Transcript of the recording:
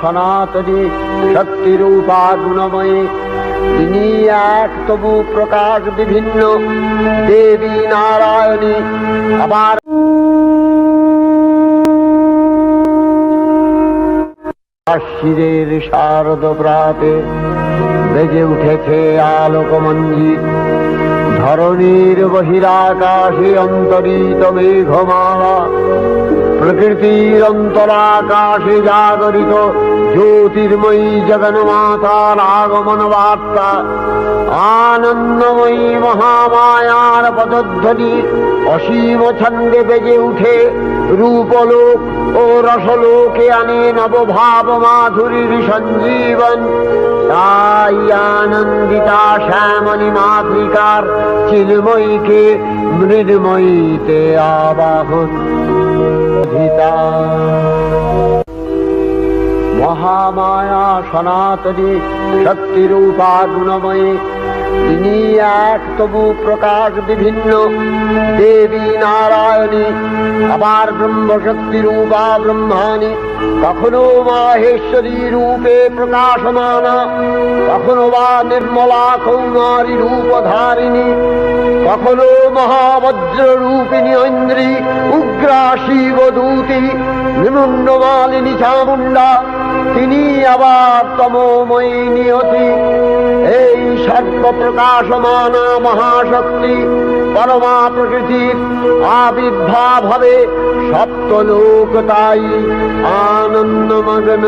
সনাতনী শক্তিরূপা গুণময়ী। তিনি এক তবু প্রকাশ বিভিন্ন। দেবী নারায়ণী আবার শিরের শারদ প্রাতে বেজে উঠেছে আলোকমঞ্জিত ধরণীর বহিরাকাশে অন্তরিত মেঘমালা। প্রকৃতির অন্তরাকাশে জাগরিত জ্যোতির্ময়ী জগন্মাতার আগমন বার্তা আনন্দময়ী মহামায়ার পদধ্বনি অসীম ছন্দে বেজে উঠে রূপলোক ও রসলোকে আনে নবভাব মাধুরীর সঞ্জীবন। আনন্দিতা শ্যামণী মাতৃকার চিন্ময়ীকে মৃন্ময়ীতে আবাহন। মহামায়া সনাতনী শক্তিরূপা গুণময়ী, তিনি এক তবু প্রকাশ বিভিন্ন। দেবী নারায়ণী, আবার ব্রহ্মশক্তি রূপা ব্রহ্মাণী, কখনো মাহেশ্বরী রূপে প্রকাশমানা। কখনো বা নির্মলা কৌমারী রূপধারিণী, কখনো মহাবজ্র রূপিণী ঐন্দ্রী উগ্রা শিবদূতি নিমুন্নমালিনী চামুণ্ডা, তিনি আবার তমোময়ী নিয়তি। এই সর্ব প্রকাশমানা মহাশক্তি পরমা প্রকৃতির আবির্ভাব হবে সপ্তলোক তাই আনন্দমগ্ন